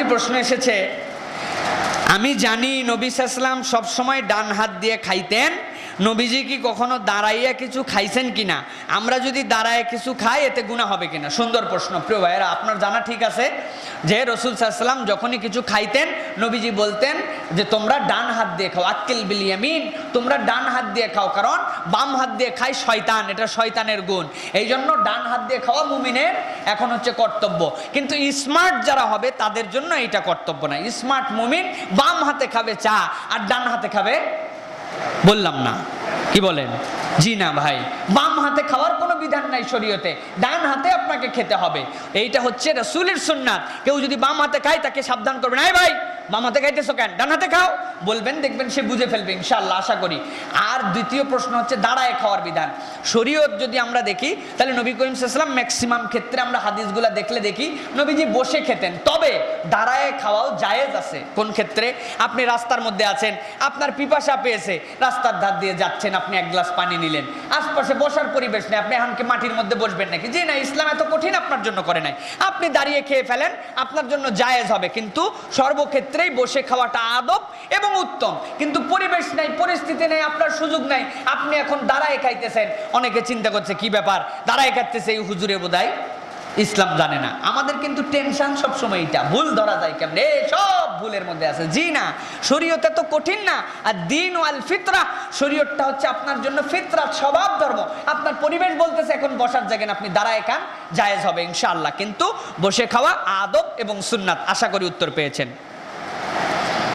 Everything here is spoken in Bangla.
আরেকটি প্রশ্ন এসেছে। আমি জানি নবী সাল্লাম সবসময় ডান হাত দিয়ে খাইতেন। নবীজি কি কখনো দাঁড়াইয়া কিছু খাইছেন কিনা? আমরা যদি দাঁড়ায় কিছু খাই, এতে গুণা হবে কিনা? সুন্দর প্রশ্ন। প্রিয় ভাইয়েরা, আপনার জানা ঠিক আছে যে রসুল সাল্লাম যখনই কিছু খাইতেন, নবীজি বলতেন যে, তোমরা ডান হাত দিয়ে খাও, আক্কেল বিলিয়ামিন তোমরা ডান হাত দিয়ে খাও, কারণ বাম হাত দিয়ে খাই শয়তান, এটা শয়তানের গুণ। এই জন্য ডান হাত দিয়ে খাওয়া মুমিনের এখন হচ্ছে কর্তব্য। কিন্তু স্মার্ট যারা হবে, তাদের জন্য এটা কর্তব্য না। স্মার্ট মুমিন বাম হাতে খাবে চা, আর ডান হাতে খাবে বললাম না। কি বলেন? জি না ভাই। বাম হাতে খাওয়ার কোনো বিধান নাই শরীয়তে। ডান হাতে আপনাকে খেতে হবে। এইটা হচ্ছে রসুলের সুন্নাত। কেউ যদি বাম হাতে খায় তাকে সাবধান করবে এই ভাই! বাম হাতে খাইতেছো কেন? ডান হাতে খাও। বলবেন, দেখবেন সে বুঝে ফেলবে ইনশাল্লাহ আশা করি। আর দ্বিতীয় প্রশ্ন হচ্ছে দাঁড়ায় খাওয়ার বিধান। শরীয়ত যদি আমরা দেখি, তাহলে নবী করিম সাল্লাম ম্যাক্সিমাম ক্ষেত্রে আমরা হাদিসগুলা দেখলে দেখি, নবীজি বসে খেতেন। তবে দাঁড়ায় খাওয়াও জায়েজ আছে। কোন ক্ষেত্রে? আপনি রাস্তার মধ্যে আছেন, আপনার পিপাসা পেয়েছে, রাস্তার ধার দিয়ে যাচ্ছেন, আপনি এক গ্লাস পানি নিলেন। আশপাশে বসার পরিবেশ নেই, আপনি এমনকি মাটির মধ্যে বসবেন নাকি? জি না, ইসলাম এত কঠিন আপনার জন্য করে নাই। আপনি দাঁড়িয়ে খেয়ে ফেলেন, আপনার জন্য জায়েজ হবে। কিন্তু সর্বক্ষেত্রেই বসে খাওয়াটা আদব এবং উত্তম। কিন্তু পরিবেশ নাই, পরিস্থিতি নেই, আপনার সুযোগ নাই। আপনি এখন দাঁড়ায় খাইতেছেন। অনেকে চিন্তা করছে, কি ব্যাপার? দাঁড়ায় খাইতেছে এই হুজুরে বোধহয়? ইসলাম জানে না। আমাদের কিন্তু টেনশন সবসময় এটা ভুল ধরা যায় কেমনে? সব ভুলের মধ্যে আছে। জি না, শরীয়তে তো কঠিন না। আর দিন ওয়াল ফিতরা, শরীয়তটা হচ্ছে আপনার জন্য ফিতরা স্বভাব ধর্ম। আপনার পরিবেশ বলতেছে, এখন বসার জায়গায় আপনি দাঁড়ায় খান, জায়েজ হবে ইনশাআল্লাহ। কিন্তু বসে খাওয়া আদব এবং সুন্নাত। আশা করি উত্তর পেয়েছেন।